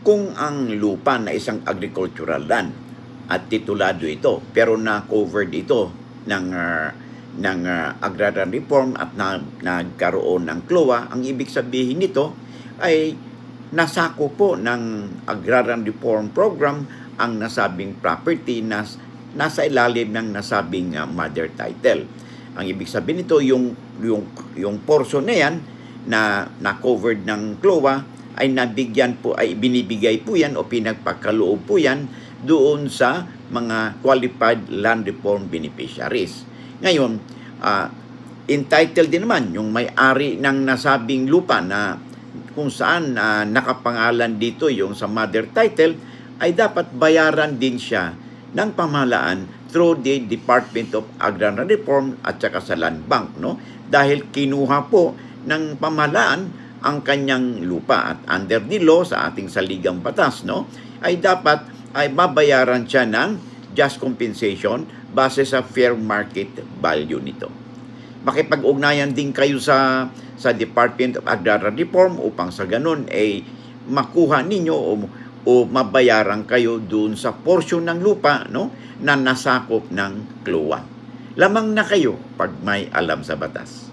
kung ang lupa na isang agricultural land at titulado ito pero na covered ito ng ah, ng ah, agrarian reform at na, nagkaroon ng CLOA, ang ibig sabihin nito ay nasako po ng agrarian reform program ang nasabing property na nasa ilalim ng nasabing ah, mother title. Ang ibig sabihin nito yung yung yung portion na yan na na-covered ng CLOA ay nabigyan po ay binibigay po yan o pinagpakaloob po yan doon sa mga qualified land reform beneficiaries. Ngayon, ah, entitled din naman yung may-ari ng nasabing lupa na kung saan ah, nakapangalan dito yung sa mother title ay dapat bayaran din siya ng pamahalaan through the Department of Agrarian Reform at saka sa Land Bank no dahil kinuha po ng pamahalaan ang kanyang lupa at under the law sa ating saligang batas no ay dapat ay babayaran siya ng just compensation base sa fair market value nito makipag-ugnayan din kayo sa sa Department of Agrarian Reform upang sa ganun ay makuha ninyo o, o mabayaran kayo doon sa portion ng lupa no na nasakop ng CLOA. Lamang na kayo pag may alam sa batas.